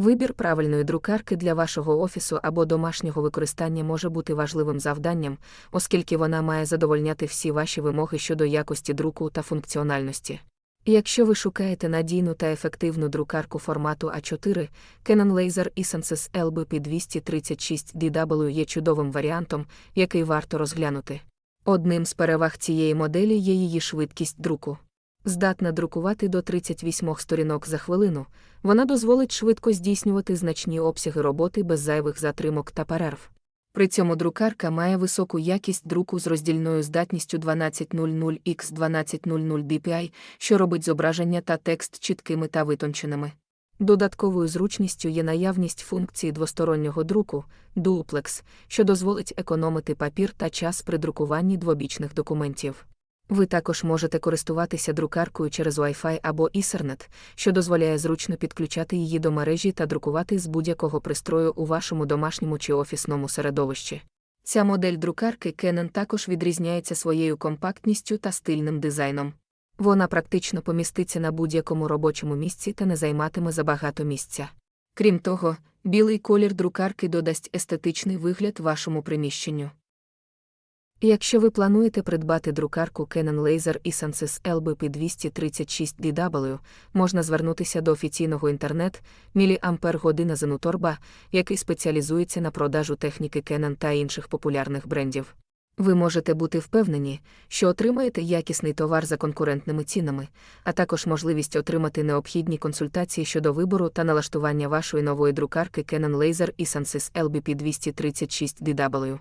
Вибір правильної друкарки для вашого офісу або домашнього використання може бути важливим завданням, оскільки вона має задовольняти всі ваші вимоги щодо якості друку та функціональності. Якщо ви шукаєте надійну та ефективну друкарку формату А4, Canon Laser Essence LBP 236 DW є чудовим варіантом, який варто розглянути. Одним з переваг цієї моделі є її швидкість друку. Здатна друкувати до 38 сторінок за хвилину, вона дозволить швидко здійснювати значні обсяги роботи без зайвих затримок та перерв. При цьому друкарка має високу якість друку з роздільною здатністю 1200 x 1200 dpi, що робить зображення та текст чіткими та витонченими. Додатковою зручністю є наявність функції двостороннього друку Duplex, що дозволить економити папір та час при друкуванні двобічних документів. Ви також можете користуватися друкаркою через Wi-Fi або Ethernet, що дозволяє зручно підключати її до мережі та друкувати з будь-якого пристрою у вашому домашньому чи офісному середовищі. Ця модель друкарки Canon також відрізняється своєю компактністю та стильним дизайном. Вона практично поміститься на будь-якому робочому місці та не займатиме забагато місця. Крім того, білий колір друкарки додасть естетичний вигляд вашому приміщенню. Якщо ви плануєте придбати друкарку Canon Laser Essence LBP 236 DW, можна звернутися до офіційного інтернет міліампер година Зенуторба, який спеціалізується на продажу техніки Canon та інших популярних брендів. Ви можете бути впевнені, що отримаєте якісний товар за конкурентними цінами, а також можливість отримати необхідні консультації щодо вибору та налаштування вашої нової друкарки Canon Laser Essence LBP 236 DW.